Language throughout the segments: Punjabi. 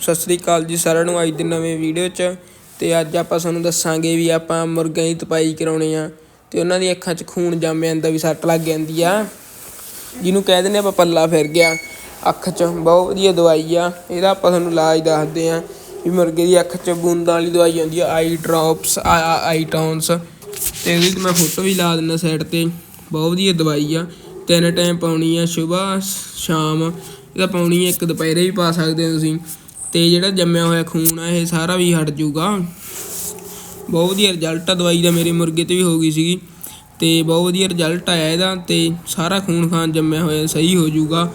ਸਤਿ ਸ੍ਰੀ ਅਕਾਲ ਜੀ ਸਾਰਿਆਂ ਨੂੰ ਅੱਜ ਦੇ ਨਵੇਂ ਵੀਡੀਓ 'ਚ। ਤੇ ਅੱਜ ਆਪਾਂ ਤੁਹਾਨੂੰ ਦੱਸਾਂਗੇ ਵੀ ਆਪਾਂ ਮੁਰਗਿਆਂ ਦੀ ਤਪਾਈ ਕਰਾਉਣੀ ਆ। ਤੇ ਉਹਨਾਂ ਦੀ ਅੱਖਾਂ 'ਚ ਖੂਨ ਜੰਮ ਜਾਂਦਾ ਵੀ ਸੱਟ ਲੱਗ ਜਾਂਦੀ ਆ। ਜਿਹਨੂੰ ਕਹਿ ਦਿੰਦੇ ਆਪਾਂ ਪੱਲਾ ਫਿਰ ਗਿਆ। ਅੱਖ 'ਚ ਬਹੁਤ ਵਧੀਆ ਦਵਾਈ ਆ। ਇਹਦਾ ਆਪਾਂ ਤੁਹਾਨੂੰ ਇਲਾਜ ਦੱਸਦੇ ਆ ਵੀ ਮੁਰਗੇ ਦੀ ਅੱਖ 'ਚ ਬੂੰਦਾਂ ਵਾਲੀ ਦਵਾਈ ਆਉਂਦੀ ਆ ਆਈ ਡ੍ਰੌਪਸ ਆਈ ਟੌਨਸ ਤੇ ਇਹਦੀ ਤੇ ਮੈਂ ਫੋਟੋ ਵੀ ਲਾ ਦਿੰਦਾ ਸਾਈਡ ਤੇ। ਬਹੁਤ ਵਧੀਆ ਦਵਾਈ ਆ। ਤਿੰਨ ਟਾਈਮ ਪਾਉਣੀ ਆ, ਸਵੇਰ, ਸ਼ਾਮ। ਇਹਦਾ ਪਾਉਣੀ ਆ ਇੱਕ ਦੁਪਹਿਰੇ ਵੀ ਪਾ ਸਕਦੇ ਹੋ ਤੁਸੀਂ। ਤੇ ਜਿਹੜਾ ਜੰਮਿਆ ਹੋਇਆ ਖੂਨ ਆ, ਇਹ ਸਾਰਾ ਵੀ ਹਟ ਜਾਊਗਾ। ਬਹੁਤ ਵਧੀਆ ਰਿਜ਼ਲਟ ਆ, ਦਵਾਈ ਦਾ ਮੇਰੇ ਮੁਰਗੇ ਤੇ ਵੀ ਹੋ ਗਈ ਸੀਗੀ। ਤੇ ਬਹੁਤ ਵਧੀਆ ਰਿਜ਼ਲਟ ਆਇਆ ਇਹਦਾ ਤੇ ਸਾਰਾ ਖੂਨ ਖਾਨ ਜੰਮਿਆ ਹੋਇਆ, ਸਹੀ ਹੋ ਜਾਊਗਾ।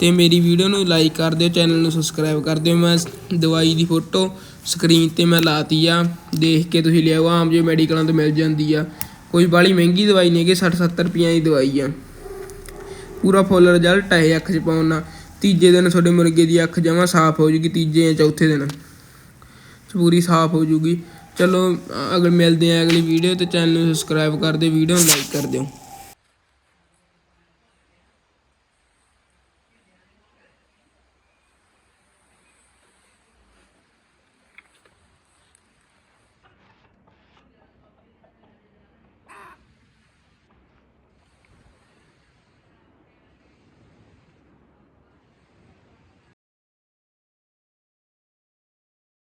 ਤੇ ਮੇਰੀ ਵੀਡੀਓ ਨੂੰ ਲਾਈਕ ਕਰ ਦਿਓ ਚੈਨਲ ਨੂੰ ਸਬਸਕ੍ਰਾਈਬ ਕਰ ਦਿਓ। ਮੈਂ ਦਵਾਈ ਦੀ ਫੋਟੋ ਸਕਰੀਨ ਤੇ ਮੈਂ ਲਾਤੀ ਆ। ਦੇਖ ਕੇ ਤੁਸੀਂ ਲਿਆਓ, ਆਮ ਜੇ ਮੈਡੀਕਲਾਂ ਤੋਂ ਮਿਲ ਜਾਂਦੀ ਆ। ਕੋਈ ਬਾਲੀ ਮਹਿੰਗੀ ਦਵਾਈ ਨਹੀਂ ਕਿ 60 70 ਰੁਪਈਆਂ ਦੀ ਦਵਾਈ ਆ। ਪੂਰਾ ਫੁੱਲ ਰਿਜ਼ਲਟ ਹੈ ਇਹ ਅੱਖ 'ਚ ਪਾਉਣ ਨਾਲ। ਤੀਜੇ ਦਿਨ ਤੁਹਾਡੇ ਮੁਰਗੇ ਦੀ ਅੱਖ ਜਮਾਂ ਸਾਫ਼ ਹੋ ਜੂਗੀ, ਤੀਜੇ ਜਾਂ ਚੌਥੇ ਦਿਨ। ਪੂਰੀ ਸਾਫ਼ ਹੋ ਜੂਗੀ। ਚਲੋ ਅਗਰ ਮਿਲਦੇ ਆ ਅਗਲੀ ਵੀਡੀਓ ਤੇ। ਚੈਨਲ ਨੂੰ ਸਬਸਕ੍ਰਾਈਬ ਕਰ ਦਿਓ ਵੀਡੀਓ ਨੂੰ ਲਾਈਕ ਕਰ ਦਿਓ।